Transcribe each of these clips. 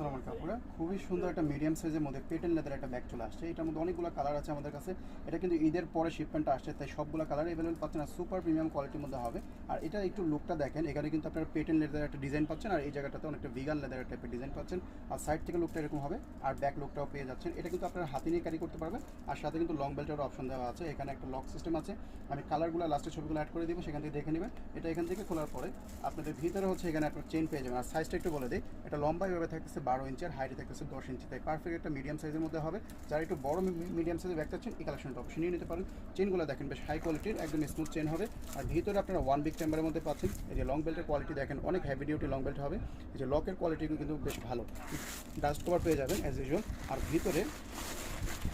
আলাইকুম আপুরা খুবই সুন্দর একটা মিডিয়াম সাইজের মধ্যে পেটেল লেদার একটা ব্যাগ চলে আসছে। এটার মধ্যে অনেকগুলো কালার আছে আমাদের কাছে। এটা কিন্তু ঈদের পরে শিপমেন্টটা আসছে, তাই সবগুলো কালার অ্যাভেলেবল পাচ্ছেন আর সুপার প্রিমিয়াম কোয়ালিটির মধ্যে হবে। আর এটা একটু লুকটা দেখেন, এখানে কিন্তু আপনার পেটেল লেদার একটা ডিজাইন পাচ্ছেন আর এই জায়গাটাতে অনেকটা ভিগান লেদার টাইপের ডিজাইন পাচ্ছেন। আর সাইড থেকে লুকটা এরকম হবে আর ব্যাক লুকটাও পেয়ে যাচ্ছেন। এটা কিন্তু আপনার হাতে নিয়ে ক্যারি করতে পারবেন। আর সাথে কিন্তু লং বেল্টের অপশন দেওয়া আছে। এখানে একটা লক সিস্টেম আছে। আমি কালারগুলো লাস্টের ছবিগুলো অ্যাড করে দিব, সেখান থেকে দেখে নেবেন। এটা এখান থেকে খোলার পরে আপনাদের ভিতরে হচ্ছে এখানে আপনার চেন পেয়ে যাবেন। আর সাইজটা একটু বলে দিই। এটা লম্বা এভাবে থাকতেছে বারো ইঞ্চের হাইটে থাকতেছে দশ ইঞ্চি। তাই পারফেক্ট একটা মিডিয়াম সাইজের মধ্যে হবে। যারা একটু বড় মিডিয়াম সাইজের ব্যাগ চাচ্ছেন, এই কালেকশনটা অবশ্যই নিয়ে নিতে পারেন। চেনগুলো দেখেন, বেশ হাই কোয়ালিটির একদম স্মুথ চেন হবে। আর ভিতরে আপনারা ওয়ান বিগ চেম্বারের মধ্যে পাচ্ছেন। এই যে লং বেল্টের কোয়ালিটি দেখেন, অনেক হেভি ডিউটি লং বেল্ট হবে। এই যে লকের কোয়ালিটি কিন্তু বেশ ভালো। ডাস্ট কভার পেয়ে যাবেন অ্যাজ ইউজুয়াল আর ভিতরে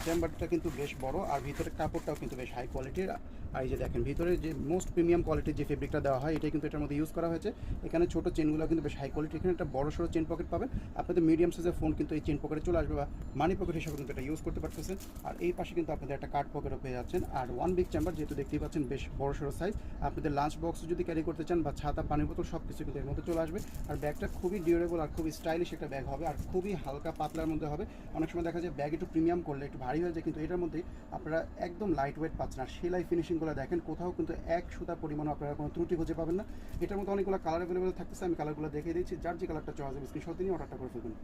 চেম্বারটা কিন্তু বেশ বড়, আর ভিতরে কাপড়টাও কিন্তু বেশ হাই কোয়ালিটির আর এই যে দেখেন, ভিতরে যে মোস্ট প্রিমিয়াম কোয়ালিটির যে ফেব্রিকটা দেওয়া হয়, এটাই কিন্তু এটার মধ্যে ইউজ করা হয়েছে। এখানে ছোট চেনগুলো কিন্তু বেশ হাই কোয়ালিটি এখানে একটা বড় সড়ো চেন পকেট পাবেন। আপনাদের মিডিয়াম সাইজের ফোন কিন্তু এই চেন পকেটে চলে আসবে বা মানি পকেট হিসাবে কিন্তু এটা ইউজ করতে পারতেছেন। আর এই পাশে কিন্তু আপনাদের একটা কার্ড পকেটও পেয়ে যাচ্ছেন। আর ওয়ান বিগ চেম্বার যেহেতু দেখতেই পাচ্ছেন বেশ বড় সড়ো সাইজ আপনাদের লাঞ্চ বক্স যদি ক্যারি করতে চান বা ছাতা, পানির বোতল সব কিছু কিন্তু এর মধ্যে চলে আসবে। আর ব্যাগটা খুবই ডিউরেবল আর খুবই স্টাইলিশ একটা ব্যাগ হবে। আর খুবই হালকা পাতলার মধ্যে হবে। অনেক সময় দেখা যায় ব্যাগ একটু প্রিমিয়াম করলে একটু ভারী হয়ে যায়, কিন্তু এটার মধ্যে আপনারা একদম লাইট ওয়েট পাচ্ছেন। আর সেলাই ফিনিশিংগুলো দেখেন, কোথাও কিন্তু এক সুতা পরিমাণ আপনারা কোনো ত্রুটি খুঁজে পাবেন না। এটার মধ্যে অনেকগুলো কালার অ্যাভেলেবেল থাকতেছে, আমি কালারগুলো দেখিয়ে দিচ্ছি। যার যে কালারটা চয়েস হবে স্ক্রিনশট নিয়ে অর্ডারটা করে ফেলবেন।